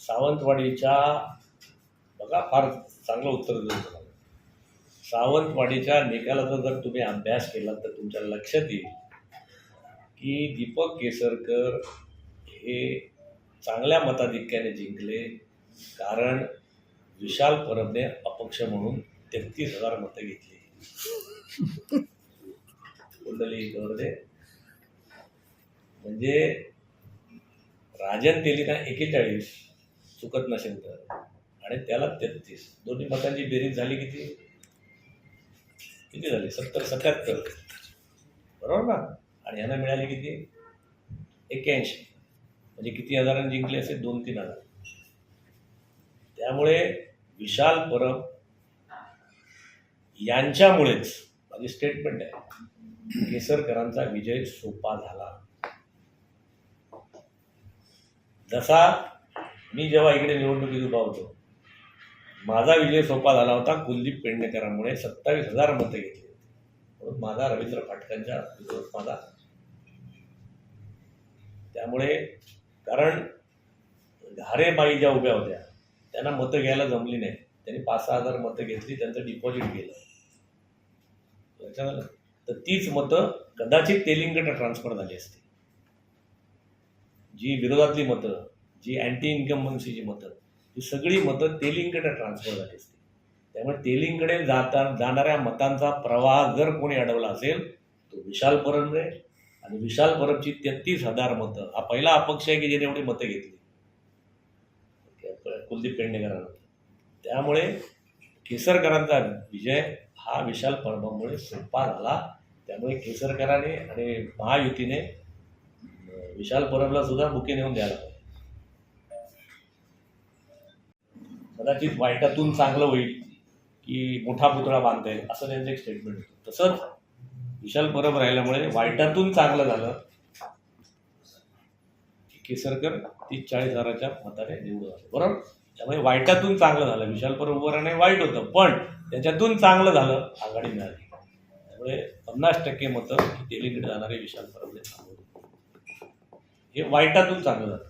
सावंतवाडीच्या बघा फार चांगलं उत्तर देऊ तुम्हाला सावंतवाडीच्या निकालाचा जर तुम्ही अभ्यास केला तर तुमच्या लक्षात येईल की दीपक केसरकर हे चांगल्या मताधिक्याने जिंकले कारण विशाल परबने अपक्ष म्हणून तेहतीस हजार मतं घेतली. कुंडली गौरदे म्हणजे राजन तेलिका एकेचाळीस चुकत नसेल तर. आणि त्याला तेहतीस. दोन्ही मतांची बेरीज झाली किती? किती झाली? सत्तर सत्याहत्तर. बरोबर ना? आणि ह्यांना मिळाली किती? एक्क्याऐंशी. म्हणजे किती हजारांनी जिंकले असे? दोन तीन हजार. त्यामुळे विशाल परब यांच्यामुळेच माझी स्टेटमेंट आहे केसरकरांचा विजय सोपा झाला. जसा मी जेव्हा इकडे निवडणुकीत उभा होतो माझा विजय सोपा झाला होता कुलदीप पेडणेकरांमुळे सत्तावीस हजार मतं घेतली होती. म्हणून माझा रवींद्र फाटकांच्या विरोध माझा. त्यामुळे कारण घारेबाई ज्या उभ्या होत्या त्यांना मतं घ्यायला जमली नाही. त्यांनी पाच सहा हजार मतं घेतली त्यांचं डिपॉझिट गेलं. लक्षात तर तीच मतं कदाचित तेलिंगकडे ट्रान्सफर झाली असती. जी विरोधातली मतं जी अँटी इन्कम्बन्सीची मतं ही सगळी मतं तेलिंगकडे ट्रान्सफर झाली असती त्यामुळे तेलिंगकडे जाता जाणाऱ्या मतांचा प्रवाह जर कोणी अडवला असेल तो विशाल परबने आणि विशाल परबची तेहतीस हजार मतं. हा पहिला अपक्ष आहे की ज्याने एवढी मतं घेतली? कुलदीप पेडणेकरांना त्यामुळे केसरकरांचा विजय हा विशाल परबामुळे सोपा झाला. त्यामुळे केसरकरांनी आणि महायुतीने विशाल परबला सुद्धा बुके नेऊन द्यायला कदाचित वाईटातून चांगलं होईल की मोठा पुतळा बांधता येईल असं त्यांचं एक स्टेटमेंट होतं. तसंच विशाल परब राहिल्यामुळे वाईटातून चांगलं झालं की केसरकर तीस चाळीस हजाराच्या मताने निवड झालं बरोबर? त्यामुळे वाईटातून चांगलं झालं. विशाल परब उभं राहणे वाईट होतं पण त्याच्यातून चांगलं झालं आघाडी मिळाली. त्यामुळे पन्नास टक्के मतं ही तेलीकडे जाणारे विशाल परबने हे वाईटातून चांगलं झालं.